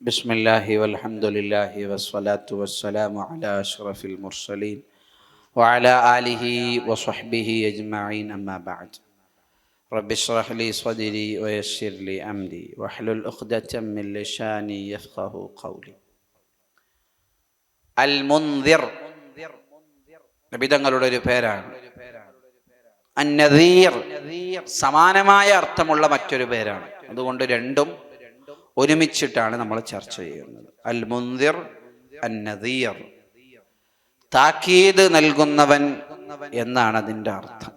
بسم الله والحمد لله والصلاة والسلام على أشرف المرسلين وعلى آله وصحبه أجمعين أما بعد رب اشرح لي صدري ويسر لي أمري واحلل عقدة من لساني يفقه قولي المنذر നബിതങ്ങളുടെ ഒരു പേരാണ് അന്നദീർ സമാനമായ അർത്ഥമുള്ള മറ്റൊരു പേരാണ് അതുകൊണ്ട് രണ്ടും ഒരുമിച്ചിട്ടാണ് നമ്മൾ ചർച്ച ചെയ്യുന്നത്. അൽ മുന്തിർ അന്നദീർ. താക്കീത് നൽകുന്നവൻ എന്നാണ് അതിന്റെ അർത്ഥം.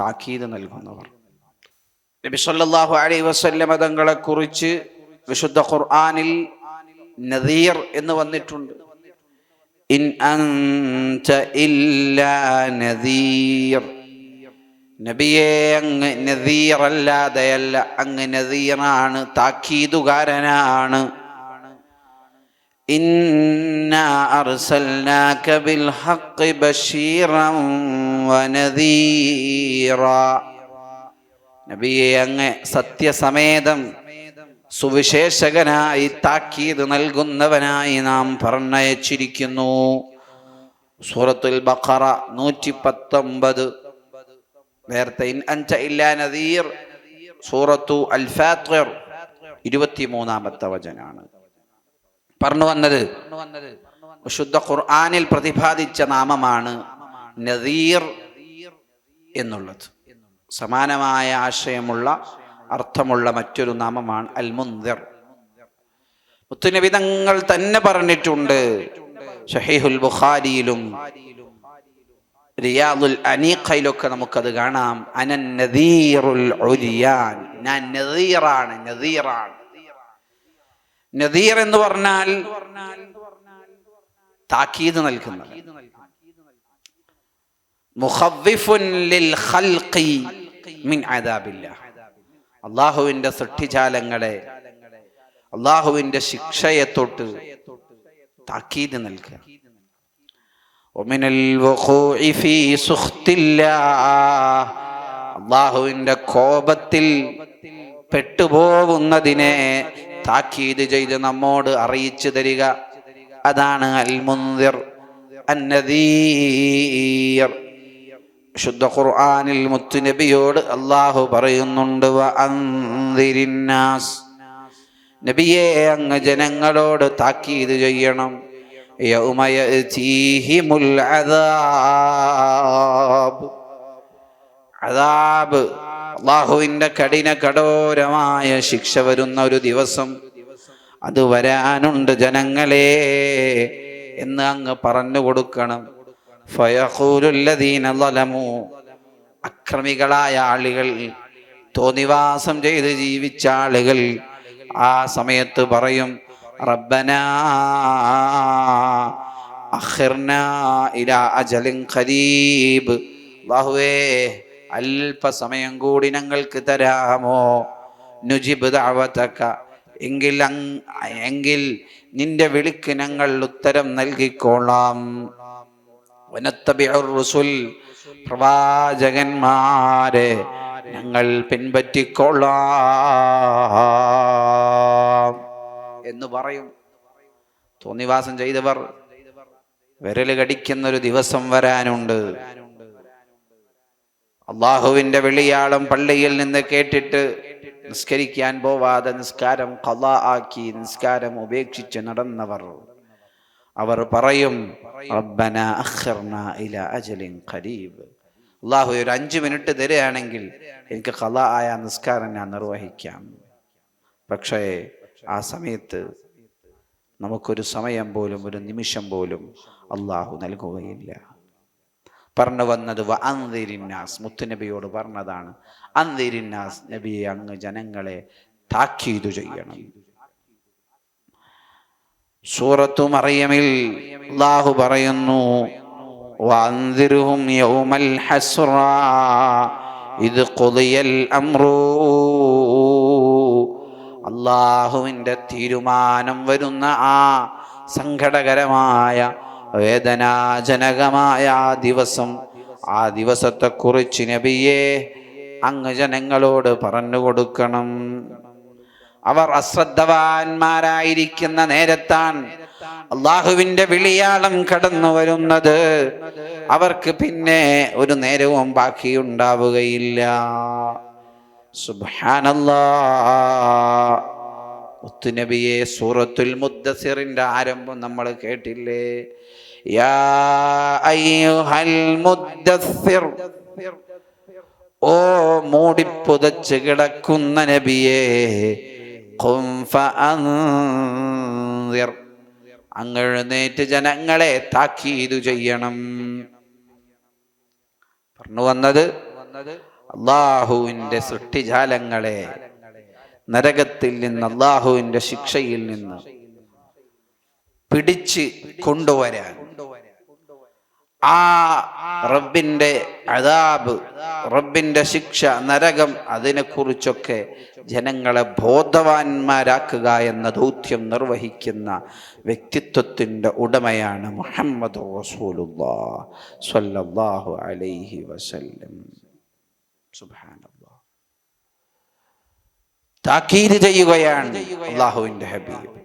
താക്കീത് നൽകുന്നവർ. നബി സല്ലല്ലാഹു അലൈഹി വസല്ലമ തങ്ങളെ കുറിച്ച് വിശുദ്ധ ഖുർആനിൽ നദീർ എന്ന് വന്നിട്ടുണ്ട്. ഇൻ അൻത ഇല്ല നദീർ. നബിയെ അങ്ങ് നദീറല്ലാതെയല്ല അങ്ങ് നദീറാണ് താക്കീതുകാരനാണ്. നബിയെ അങ്ങ് സത്യസമേതം സുവിശേഷകനായി താക്കീത് നൽകുന്നവനായി നാം പറഞ്ഞയച്ചിരിക്കുന്നു. സൂറത്തുൽ ബഖറ നൂറ്റി പത്തൊമ്പത് നേരത്തെ ഇൻ ഇല്ലാ നദീർ സൂറത്തു അൽ ഫാത്തിർ ഇരുപത്തിമൂന്നാമത്തെ വചനാണ്. പറഞ്ഞു വന്നത് വിശുദ്ധ ഖുർആാനിൽ പ്രതിപാദിച്ച നാമമാണ് നദീർ എന്നുള്ളത്. സമാനമായ ആശയമുള്ള അർത്ഥമുള്ള മറ്റൊരു നാമമാണ് അൽ മുന്തിർ മുത്തുനബിതങ്ങൾ തന്നെ പറഞ്ഞിട്ടുണ്ട് ഷഹീഹുൽ ബുഖാരിയിലും റിയാദുൽ അനീഖയിലൊക്കെ നമുക്കത് കാണാം. അനൻ നദീറുൽ ഉലിയാൻ. ഞാൻ നദീറാണ് നദീറാണ്. നദീർ എന്ന് പറഞ്ഞാൽ താക്കീത് നൽകുന്നത്. മുഖവ്വിഫുൻ ലിൽ ഖൽഖി മിൻ അദാബില്ലാഹ്. അള്ളാഹുവിന്റെ സൃഷ്ടിജാലങ്ങളെ അള്ളാഹുവിന്റെ الوقوع في سخط الله. അള്ളാഹുവിന്റെ കോപത്തിൽ പെട്ടുപോകുന്നതിനെ താക്കീത് ചെയ്ത് നമ്മോട് അറിയിച്ചു തരിക. അതാണ് അൽ മുന്തിർ അന്നദീർ. ശുദ്ധ ഖുർആാനിൽ മുത്തുനബിയോട് അള്ളാഹു പറയുന്നുണ്ട് നബിയെ അങ്ങ് ജനങ്ങളോട് താക്കീത് ചെയ്യണം. യൗമയതീഹിമുൽ അദാബ് അദാബ് അള്ളാഹുവിന്റെ കഠിന കഠോരമായ ശിക്ഷ വരുന്ന ഒരു ദിവസം അത് വരാനുണ്ട് ജനങ്ങളെ എന്ന് അങ്ങ് പറഞ്ഞു കൊടുക്കണം. ഫയഖൂലുല്ലദീന ളലമു. അക്രമികളായ ആളുകൾ തോന്നിവാസം ചെയ്ത് ജീവിച്ച ആളുകൾ ആ സമയത്ത് പറയും റബ്ബന അഖിർനാ ഇലാ അജലിൻ ഖരീബ് അല്ലാഹുവേ അല്പസമയം കൂടി ഞങ്ങൾക്ക് തരാമോ? നുജിബ് ദഅവതക. എങ്കിൽ എങ്കിൽ നിന്റെ വിളിക്ക് ഞങ്ങൾ ഉത്തരം നൽകിക്കോളാം. വനത്തബിറുസുൽ പ്രവാചകന്മാരെ ഞങ്ങൾ പിൻപറ്റിക്കൊള്ളാം എന്ന് പറയും. തോന്നിവാസം ചെയ്തവർ വിരൽ കടിക്കുന്ന ഒരു ദിവസം വരാനുണ്ട്. അള്ളാഹുവിന്റെ വെളിയാളം പള്ളിയിൽ നിന്ന് കേട്ടിട്ട് നിസ്കരിക്കാൻ പോവാതെ നിസ്കാരം കല ആക്കി നിസ്കാരം ഉപേക്ഷിച്ച് നടന്നവർ. അവർ പറയും അജലിൻ അള്ളാഹു ഒരു അഞ്ച് മിനിറ്റ് തരികയാണെങ്കിൽ എനിക്ക് കല ആയ നിസ്കാരം ഞാൻ നിർവഹിക്കാം. പക്ഷേ ആ സമയത്ത് നമുക്കൊരു സമയം പോലും ഒരു നിമിഷം പോലും അള്ളാഹു നൽകുകയില്ല പറഞ്ഞു വന്നത് അന്തിരിന്നാസ് മുത്തുനബിയോട് പറഞ്ഞതാണ് അന്തിരിന്നാസ് നബിയെ അങ്ങ് ജനങ്ങളെ താക്കീതു ചെയ്യണം സൂറത്തു മറിയമിൽ അള്ളാഹു പറയുന്നു وأنذرهم يوم الحسرى إذ قضي الأمر അള്ളാഹുവിന്റെ തീരുമാനം വരുന്ന ആ സങ്കടകരമായ വേദനാജനകമായ ആ ദിവസം ആ ദിവസത്തെക്കുറിച്ച് നബിയെ അങ്ങ് ജനങ്ങളോട് പറഞ്ഞു കൊടുക്കണം. അവർ അശ്രദ്ധവാന്മാരായിരിക്കുന്ന നേരത്താണ് അള്ളാഹുവിന്റെ വിളിയാളം കടന്നു വരുന്നത്. അവർക്ക് പിന്നെ ഒരു നേരവും ബാക്കിയുണ്ടാവുകയില്ല. മുത്തുനബിയെ സൂറത്തുൽ മുദ്ദസിറിന്റെ ആരംഭം നമ്മൾ കേട്ടില്ലേ? യാ അയ്യുഹൽ മുദ്ദസിർ. ഓ മൂടിപ്പുതച്ച് കിടക്കുന്ന നബിയെ അങ്ങെഴുന്നേറ്റ് ജനങ്ങളെ താക്കീതു ചെയ്യണം. പറഞ്ഞു വന്നത് അള്ളാഹുവിന്റെ സൃഷ്ടിജാലങ്ങളെ നരകത്തിൽ നിന്ന് അള്ളാഹുവിന്റെ ശിക്ഷയിൽ നിന്ന് പിടിച്ച് കൊണ്ടുവരാൻ. ആ റബ്ബിന്റെ അതാബ് റബ്ബിന്റെ ശിക്ഷ നരകം അതിനെക്കുറിച്ചൊക്കെ ജനങ്ങളെ ബോധവാന്മാരാക്കുക എന്ന ദൗത്യം നിർവഹിക്കുന്ന വ്യക്തിത്വത്തിന്റെ ഉടമയാണ് മുഹമ്മദ് സ്വല്ലല്ലാഹു അലൈഹി വസല്ലം. സുബ്ഹാനല്ലാഹ്. താക്കീത് ചെയ്യുകയാണ് അള്ളാഹുവിന്റെ ഹബീബ്.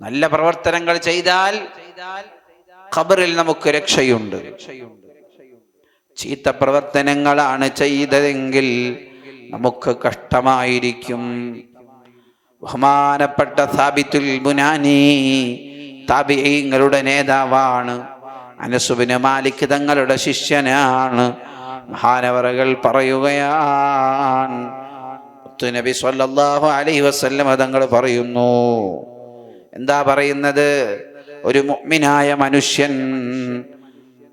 നല്ല പ്രവർത്തനങ്ങൾ ചെയ്താൽ ഖബറിൽ നമുക്ക് രക്ഷയുണ്ട്. ചീത്ത പ്രവർത്തനങ്ങളാണ് ചെയ്തതെങ്കിൽ നമുക്ക് കഷ്ടമായിരിക്കും. ബഹുമാനപ്പെട്ട സാബിത്തുൽ മുനാനി താബിങ്ങളുടെ നേതാവാണ്. അനസുബിന് മാലിക് തങ്ങളുടെ ശിഷ്യനാണ്. മഹാനവറകൾ പറയുകയാണ്. നബി സല്ലല്ലാഹു അലൈഹി വസല്ലം തങ്ങൾ പറയുന്നു. എന്താ പറയുന്നത്? ഒരു മുഗ്മിനായ മനുഷ്യൻ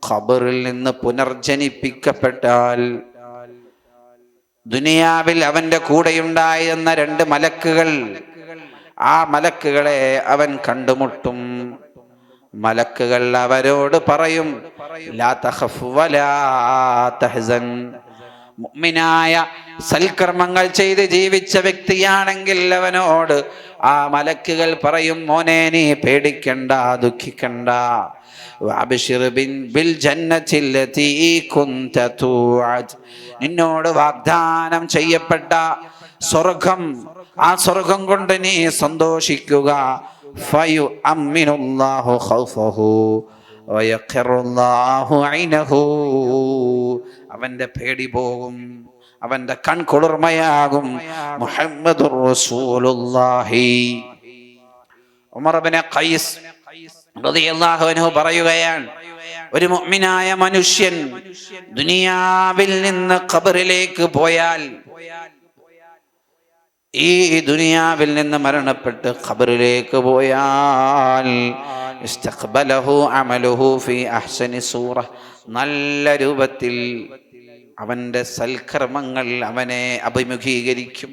ഖബറിൽ നിന്ന് പുനർജനിപ്പിക്കപ്പെട്ടാൽ ദുനിയാവിൽ അവന്റെ കൂടെയുണ്ടായിരുന്ന രണ്ട് മലക്കുകൾ ആ മലക്കുകളെ അവൻ കണ്ടുമുട്ടും. മലക്കുകൾ അവരോട് പറയും മുഅ്മിനായ സൽക്കർമ്മങ്ങൾ ചെയ്ത് ജീവിച്ച വ്യക്തിയാണെങ്കിൽ അവനോട് ആ മലക്കുകൾ പറയും മോനെ നീ പേടിക്കണ്ട ദുഃഖിക്കണ്ട. നിന്നോട് വാഗ്ദാനം ചെയ്യപ്പെട്ട സ്വർഗം ആ സ്വർഗം കൊണ്ട് നീ സന്തോഷിക്കുക. ഖൗഫഹു ഐനഹു. അവന്റെ പേടി പോകും അവന്റെ കൺകുളിർമയാകും മുഹമ്മദുർ റസൂലുള്ളാഹി. ഉമർ ഇബ്നു ഖൈസ് റളിയല്ലാഹു അൻഹു പറയുകയാണ് ഒരു മുഅ്മിനായ മനുഷ്യൻ ദുനിയാവിൽ നിന്ന് ഖബറിലേക്ക് പോയാൽ ഈ ദുനിയാവിൽ നിന്ന് മരണപ്പെട്ട് ഖബറിലേക്ക് പോയാൽ ഫി അഹ്സനി സൂറ. നല്ല രൂപത്തിൽ അവന്റെ സൽക്കർമ്മങ്ങൾ അവനെ അഭിമുഖീകരിക്കും.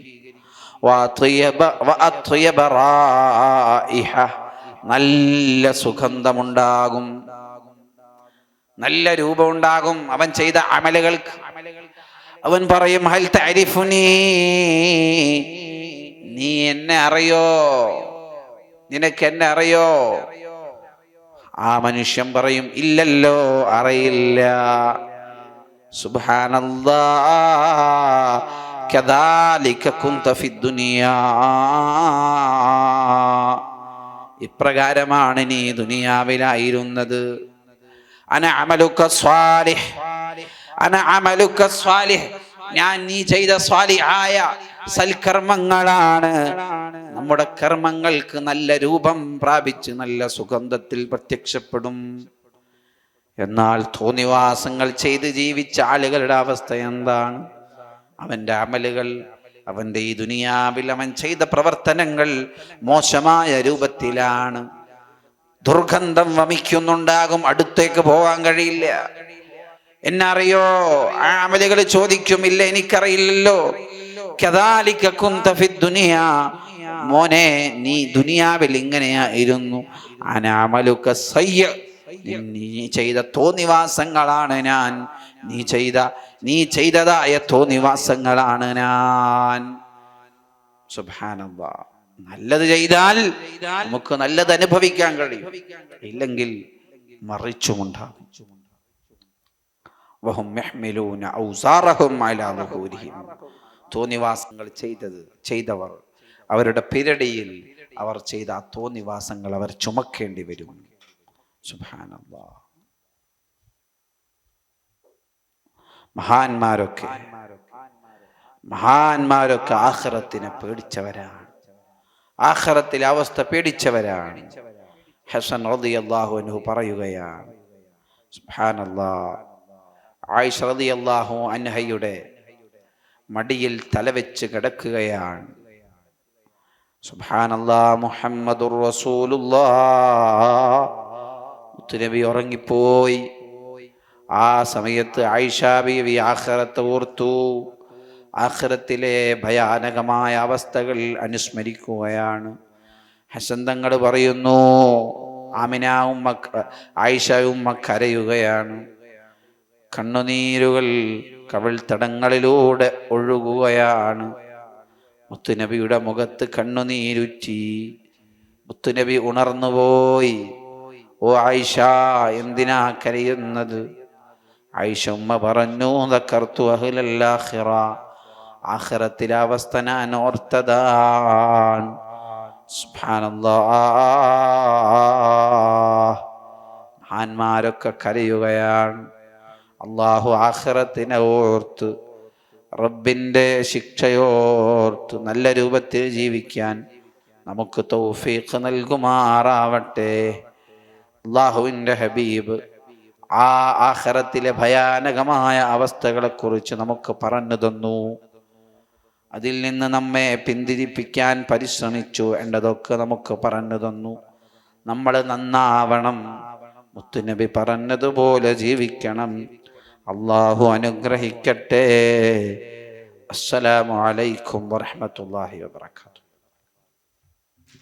നല്ല സുഗന്ധമുണ്ടാകും. നല്ല രൂപമുണ്ടാകും അവൻ ചെയ്ത അമലുകൾക്ക്. അവൻ പറയും ഹൽ തഅരിഫുനീ നീ എന്നെ അറിയോ? നിനക്ക് എന്നെ അറിയോ? ആ മനുഷ്യൻ പറയും ഇല്ലല്ലോ അറിയില്ല. ഇപ്രകാരമാണ് നീ ദുനിയാവിലായിരുന്നത്. ഞാൻ നീ ചെയ്ത സ്വാലിഹായ സൽക്കർമ്മങ്ങളാണ്. നമ്മുടെ കർമ്മങ്ങൾക്ക് നല്ല രൂപം പ്രാപിച്ച് നല്ല സുഗന്ധത്തിൽ പ്രത്യക്ഷപ്പെടും. എന്നാൽ തോന്നിവാസങ്ങൾ ചെയ്ത് ജീവിച്ച ആളുകളുടെ അവസ്ഥ എന്താണ്? അവന്റെ അമലുകൾ അവന്റെ ഈ ദുനിയാവിൽ അവൻ ചെയ്ത പ്രവർത്തനങ്ങൾ മോശമായ രൂപത്തിലാണ്. ദുർഗന്ധം വമിക്കുന്നുണ്ടാകും അടുത്തേക്ക് പോകാൻ കഴിയില്ല. എന്നറിയോ? ആ അമലുകൾ ചോദിക്കുമില്ല എനിക്കറിയില്ലല്ലോ. മോനെ നീ ദുനിയാവിൽ ഇങ്ങനെയായിരുന്നു അനാമലുക്ക സയ്യ. നീ ചെയ്ത തോന്നിവാസങ്ങളാണ് ഞാൻ. നീ ചെയ്ത നീ ചെയ്തതായ തോന്നിവാസങ്ങളാണ് ഞാൻ. സുബ്ഹാനല്ലാ. നല്ലത് ചെയ്താൽ നമുക്ക് നല്ലത് അനുഭവിക്കാൻ കഴിയും. ഇല്ലെങ്കിൽ മറിച്ചുമുണ്ടാകും. വഹും യഹ്മിലൂന ഔസാറഹും അലാ ളുഹൂരിഹിം തോന്നിവാസങ്ങൾ ചെയ്തത് ചെയ്തവർ. അവരുടെ പിരടിയിൽ അവർ ചെയ്ത ആ തോന്നിവാസങ്ങൾ അവർ ചുമക്കേണ്ടി വരും. സുഭാനല്ലാ മഹാന്മാരൊക്കെ മഹാന്മാരൊക്കെ ആഖിറത്തിനെ പേടിച്ചവരാണ്. ആഹ്റത്തിലെ അവസ്ഥ പേടിച്ചവരാണ്. ഹസൻ റളിയല്ലാഹു അൻഹു പറയുകയാണ് ആയിഷ് ആയിഷ അള്ളാഹു അൻഹയുടെ മടിയിൽ തലവെച്ച് കിടക്കുകയാണ്. സുബ്ഹാനല്ലാ മുഹമ്മദുർ ഉറങ്ങിപ്പോയി. ആ സമയത്ത് ആയിഷ ആഹ്റത്ത് ഓർത്തു. ആഹ്റത്തിലെ ഭയാനകമായ അവസ്ഥകൾ അനുസ്മരിക്കുകയാണ്. ഹസൻ തങ്ങൾ പറയുന്നു ആമിന ഉമ്മ ആയിഷ ഉമ്മ കരയുകയാണ്. കണ്ണുനീരുകൾ കവിൾത്തടങ്ങളിലൂടെ ഒഴുകുകയാണ്. മുത്തുനബിയുടെ മുഖത്ത് കണ്ണുനീരുറ്റി മുത്തുനബി ഉണർന്നുപോയി. ഓ ആയിഷ എന്തിനാ കരയുന്നത്? ആയിഷ ഉമ്മ പറഞ്ഞു തക്കർത്തു അഹ്ലല്ലാഹിറ ആഖിറത്തിലെ അവസ്ഥ ഞാൻ ഓർത്തതാൻ മഹാന്മാരൊക്കെ കരയുകയാണ്. അള്ളാഹു ആഹ്റത്തിനെ ഓർത്ത് റബ്ബിന്റെ ശിക്ഷയോർത്ത് നല്ല രൂപത്തിൽ ജീവിക്കാൻ നമുക്ക് തൗഫീഖ് നൽകുമാറാവട്ടെ. അള്ളാഹുവിന്റെ ഹബീബ് ആ ആഹ്റത്തിലെ ഭയാനകമായ അവസ്ഥകളെക്കുറിച്ച് നമുക്ക് പറഞ്ഞു തന്നു. അതിൽ നിന്ന് നമ്മെ പിന്തിരിപ്പിക്കാൻ പരിശ്രമിച്ചു എന്നതൊക്കെ നമുക്ക് പറഞ്ഞു തന്നു. നമ്മൾ നന്നാവണം. മുത്തുനബി പറഞ്ഞതുപോലെ ജീവിക്കണം. അള്ളാഹു അനുഗ്രഹിക്കട്ടെ. അസ്സലാമു അലൈക്കും വറഹ്മത്തുള്ളാഹി വബറകാതുഹു.